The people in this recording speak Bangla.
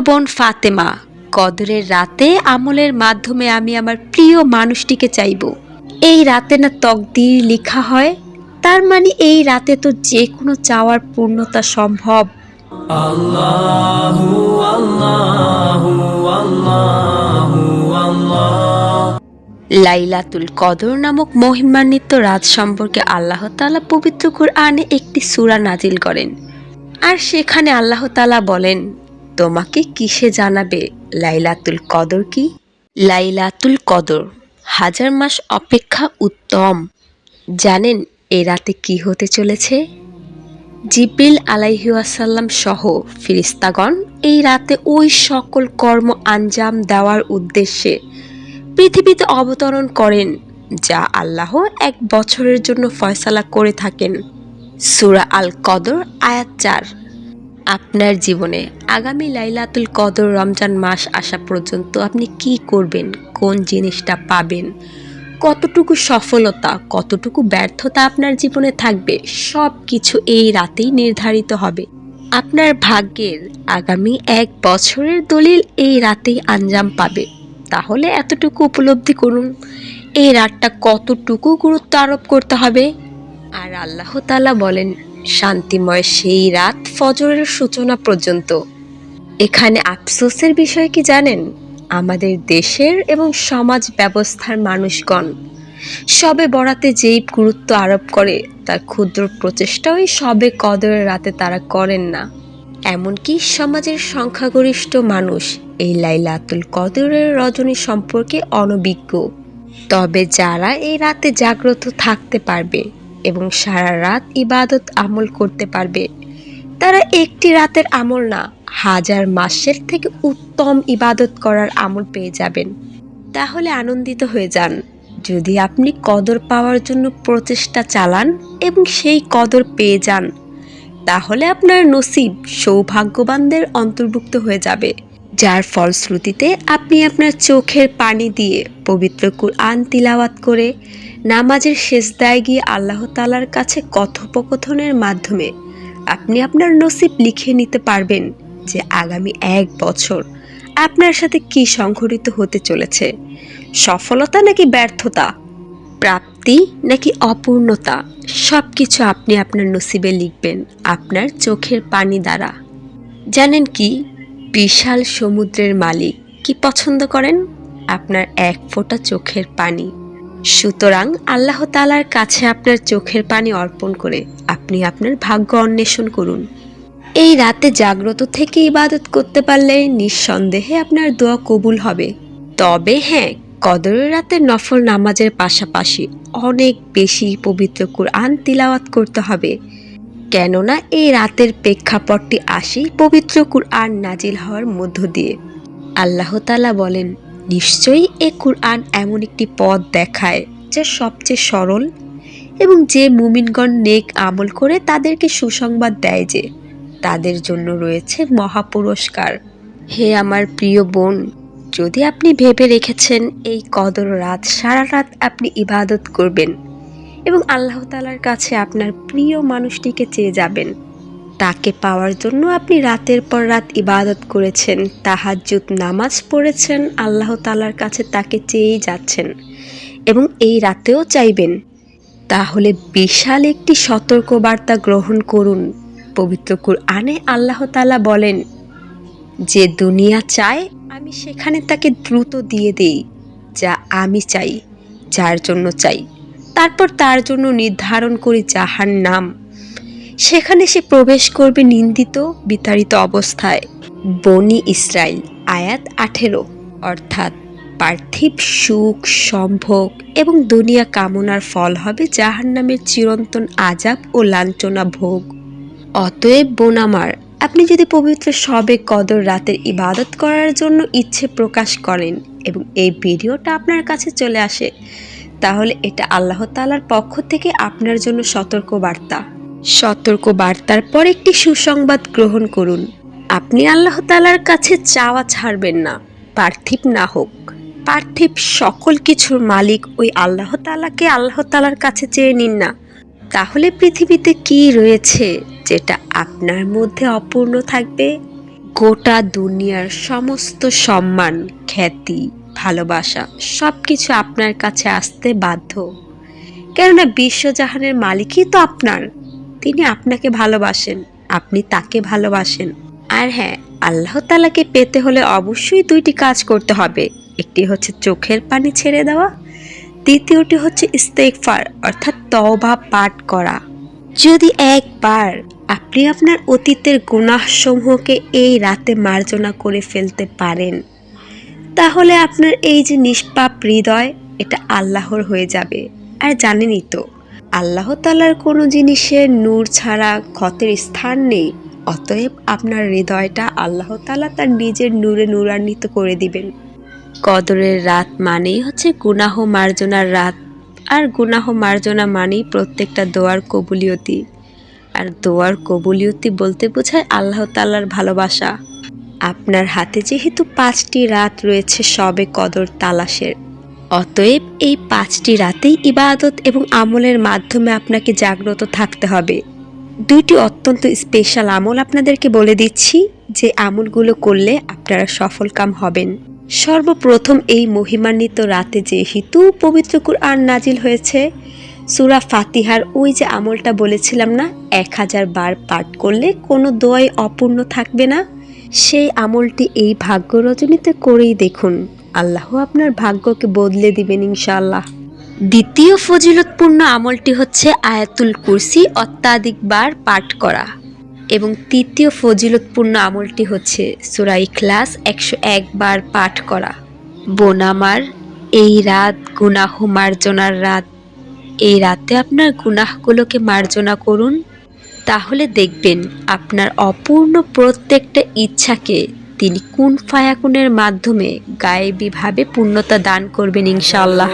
বোন ফাতেমা কদরের রাতে আমলের মাধ্যমে আমি আমার প্রিয় মানুষটিকে চাইব। এই রাতে না তকদির লেখা হয় তার মানে এই রাতে তো যে কোনো চাওয়ার পূর্ণতা সম্ভব। লাইলাতুল কদর নামক মহিমান্বিত রাত সম্পর্কে আল্লাহ তাআলা পবিত্র কুরআনে একটি সুরা নাজিল করেন। আর সেখানে আল্লাহ তালা বলেন তোমাকে কিসে জানাবে লাইলাতুল কদর কি? লাইলাতুল কদর হাজার মাস অপেক্ষা উত্তম। জানেন এ রাতে কি হতে চলেছে? জিব্রিল আলাইহাসাল্লাম সহ ফিরিস্তাগণ এই রাতে ওই সকল কর্ম আঞ্জাম দেওয়ার উদ্দেশ্যে পৃথিবীতে অবতরণ করেন, যা আল্লাহ এক বছরের জন্য ফয়সালা করে থাকেন। সুরা আল কদর আয়াত চার। আপনার জীবনে আগামী লাইলাতুল কদর রমজান মাস আসা পর্যন্ত আপনি কি করবেন? কোন জিনিসটা পাবেন? কতটুকু সফলতা, কতটুকু ব্যর্থতা আপনার জীবনে থাকবে? সব কিছু এই রাতেই নির্ধারিত হবে। আপনার ভাগ্যের আগামী এক বছরের দলিল এই রাতেই আঞ্জাম পাবে। তাহলে এতটুকু উপলব্ধি করুন। এই রাতটা কতটুকু গুরুত্ব আরোপ করতে হবে? আর আল্লাহ তাআলা বলেন শান্তিময় সেই রাত ফজরের সূচনা পর্যন্ত। এখানে আফসোসের বিষয় কি জানেন? আমাদের দেশের এবং সমাজ ব্যবস্থার মানুষগণ। সবে বরাতে যেই গুরুত্ব আরোপ করে, তার ক্ষুদ্র প্রচেষ্টাও সবে কদরের রাতে তারা করেন না। এমনকি সমাজের সংখ্যাগরিষ্ঠ মানুষ এই লাইলাতুল কদরের রজনী সম্পর্কে অনভিজ্ঞ। তবে যারা এই রাতে জাগ্রত থাকতে পারবে এবং সারা রাত ইবাদত আমল করতে পারবে। তারা একটি রাতের আমল না, হাজার মাসের থেকে উত্তম ইবাদত করার আমল পেয়ে যাবেন। তাহলে আনন্দিত হয়ে যান। যদি আপনি কদর পাওয়ার জন্য প্রচেষ্টা চালান এবং সেই কদর পেয়ে যান, তাহলে আপনার নসিব সৌভাগ্যবানদের অন্তর্ভুক্ত হয়ে যাবে। যার ফলশ্রুতিতে আপনি আপনার চোখের পানি দিয়ে পবিত্র কুরআন তিলাওয়াত করে নামাজের শেষদায় গিয়ে আল্লাহ তালার কাছে কথোপকথনের মাধ্যমে আপনি আপনার নসিব লিখে নিতে পারবেন যে আগামী এক বছর আপনার সাথে কি সংঘটিত হতে চলেছে। সফলতা নাকি ব্যর্থতা? প্রাপ্তি নাকি অপূর্ণতা? সব কিছু আপনি আপনার নসিবে লিখবেন আপনার চোখের পানি দ্বারা। জানেন কি, বিশাল সমুদ্রের মালিক কি পছন্দ করেন? আপনার এক ফোঁটা চোখের পানি। সুতরাং আল্লাহ তালার কাছে আপনার চোখের পানি অর্পণ করে আপনি আপনার ভাগ্য অন্বেষণ করুন। এই রাতে জাগ্রত থেকে ইবাদত করতে পারলে নিঃসন্দেহে আপনার দোয়া কবুল হবে। তবে হ্যাঁ কদরের রাতে নফল নামাজের পাশাপাশি অনেক বেশি পবিত্র কুরআন তিলাওয়াত করতে হবে। কেননা এই রাতের প্রেক্ষাপটটি আসি পবিত্র কুরআন নাজিল হওয়ার মধ্য দিয়ে। আল্লাহ তালা বলেন নিশ্চয়ই এ কুরআন এমন একটি পথ দেখায় যা সবচেয়ে সরল এবং যে মুমিনগণ নেক আমল করে তাদেরকে সুসংবাদ দেয় যে তাদের জন্য রয়েছে মহাপুরস্কার। হে আমার প্রিয় বোন, যদি আপনি ভেবে রেখেছেন এই কদর রাত, সারা রাত আপনি ইবাদত করবেন এবং আল্লাহ তালার কাছে আপনার প্রিয় মানুষটিকে চেয়ে যাবেন তাকে পাওয়ার জন্য আপনি রাতের পর রাত ইবাদত করেছেন, তাহাজ্জুদ নামাজ পড়েছেন, আল্লাহ তালার কাছে তাকে চেয়েই যাচ্ছেন এবং এই রাতেও চাইবেন। তাহলে বিশাল একটি সতর্কবার্তা গ্রহণ করুন। পবিত্র কুরআনে আল্লাহ তালা বলেন, যে দুনিয়া চায়, আমি সেখানে তাকে দ্রুত দিয়ে দেই, যা আমি চাই, যার জন্য চাই। তারপর তার জন্য নির্ধারণ করি যাহার নাম সেখানে সে প্রবেশ করবে নিন্দিত, বিতাড়িত অবস্থায়। বনি ইসরাইল, আয়াত আঠেরো। অর্থাৎ পার্থিব সুখ, সম্ভোগ এবং দুনিয়া কামনার ফল হবে জাহার নামের চিরন্তন আজাব ও লাঞ্ছনা ভোগ। অতএব বোন আমার, আপনি যদি পবিত্র সবে কদর রাতের ইবাদত করার জন্য ইচ্ছে প্রকাশ করেন এবং এই ভিডিওটা আপনার কাছে চলে আসে, তাহলে এটা আল্লাহ তালার পক্ষ থেকে আপনার জন্য সতর্ক বার্তা সতর্ক বার্তার পর একটি সুসংবাদ গ্রহণ করুন। আপনি আল্লাহ তালার কাছে চাওয়া ছাড়বেন না। পার্থিব না হোক। পার্থিব সকল কিছুর মালিক ওই আল্লাহ তালাকে আল্লাহ তালার কাছে চেয়ে নিন না। তাহলে পৃথিবীতে কি রয়েছে যেটা আপনার মধ্যে অপূর্ণ থাকবে? গোটা দুনিয়ার সমস্ত সম্মান, খ্যাতি, ভালোবাসা সব কিছু আপনার কাছে আসতে বাধ্য। কেননা বিশ্বজাহানের মালিকই তো আপনার। তিনি আপনাকে ভালোবাসেন, আপনি তাকে ভালোবাসেন। আর হ্যাঁ আল্লাহ তালাকে পেতে হলে অবশ্যই দুইটি কাজ করতে হবে। একটি হচ্ছে চোখের পানি ছেড়ে দেওয়া, দ্বিতীয়টি হচ্ছে ইস্তেকফার অর্থাৎ তওবা পাঠ করা। যদি একবার আপনি আপনার অতীতের গুনাহসমূহকে এই রাতে মার্জনা করে ফেলতে পারেন, তাহলে আপনার এই যে নিষ্পাপ হৃদয়, এটা আল্লাহর হয়ে যাবে। আর জানেনই তো আল্লাহ তালার কোনো জিনিসের নূর ছাড়া ক্ষতের স্থান নেই। অতএব আপনার হৃদয়টা আল্লাহ তালা তার নিজের নূরে নূরান্বিত করে দিবেন। কদরের রাত মানেই হচ্ছে গুনাহ মার্জনার রাত। আর গুনাহ মার্জনা মানেই প্রত্যেকটা দোয়ার কবুলিয়তি। আর দোয়ার কবুলিয়তি বলতে বোঝায় আল্লাহ তাল্লার ভালোবাসা। আপনার হাতে যেহেতু পাঁচটি রাত রয়েছে, সবে কদর তালাশের। অতএব এই পাঁচটি রাতেই ইবাদত এবং আমলের মাধ্যমে আপনাকে জাগ্রত থাকতে হবে। দুইটি অত্যন্ত স্পেশাল আমল আপনাদেরকে বলে দিচ্ছি যে আমলগুলো করলে আপনারা সফল কাম হবেন। সর্বপ্রথম এই মহিমান্বিত রাতে যে যেহেতু পবিত্র কুরআন নাজিল হয়েছে, সুরা ফাতিহার ওই যে আমলটা বলেছিলাম না, এক হাজার বার পাঠ করলে কোনো দোয়াই অপূর্ণ থাকবে না। সেই আমলটি এই ভাগ্য রজনীতে করেই দেখুন। আল্লাহ আপনার ভাগ্যকে বদলে দিবেন ইনশাআল্লাহ। দ্বিতীয় ফজিলতপূর্ণ আমলটি হচ্ছে আয়াতুল কুরসি অত্যাধিকবার পাঠ করা এবং তৃতীয় ফজিলতপূর্ণ আমলটি হচ্ছে সুরা ইখলাস একশো একবার পাঠ করা। বোনামার এই রাত গুনাহ মার্জনার রাত। এই রাতে আপনার গুনাহগুলোকে মার্জনা করুন। তাহলে দেখবেন আপনার অপূর্ণ প্রত্যেকটা ইচ্ছাকে তিনি কুন ফায়াকুনের মাধ্যমে গায়েবীভাবে পূর্ণতা দান করবেন ইনশাআল্লাহ?